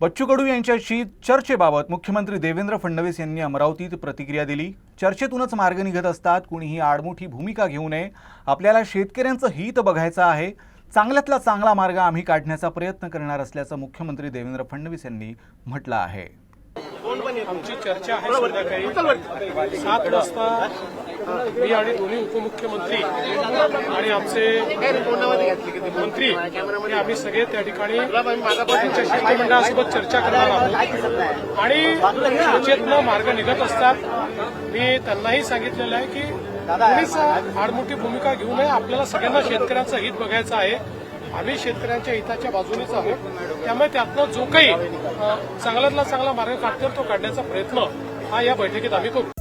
बच्चू कडू यांच्याशी चर्चेबाबत मुख्यमंत्री देवेंद्र फडणवीस यांनी अमरावतीत प्रतिक्रिया दिली. चर्चेतूनच मार्ग निघत असतात. कुणीही आडमुठी भूमिका घेऊ नये. आपल्याला शेतकऱ्यांचं हित बघायचं आहे. चांगल्यातला चांगला मार्ग आम्ही काढण्याचा प्रयत्न करणार असल्याचं मुख्यमंत्री देवेंद्र फडणवीस यांनी म्हटलं आहे. आमची चर्चा आहे संध्याकाळी. सात वाजता मी आणि दोन्ही उपमुख्यमंत्री आणि आमचे मंत्री आम्ही सगळे त्या ठिकाणी त्यांच्या शिष्टमंडळासोबत चर्चा करणार आहोत. आणि चर्चेतनं मार्ग निघत असतात. मी त्यांनाही सांगितलेलं आहे की कोणीच आडमोठी भूमिका घेऊ नये. आपल्याला सगळ्यांना शेतकऱ्यांचं हित बघायचं आहे. आम्ही शेतकऱ्यांच्या हिताच्या बाजूनेच आहोत त्यामुळे त्यातनं जो काही चांगल्यातला चांगला मार्ग काढतो तो काढण्याचा प्रयत्न हा या बैठकीत आम्ही करू.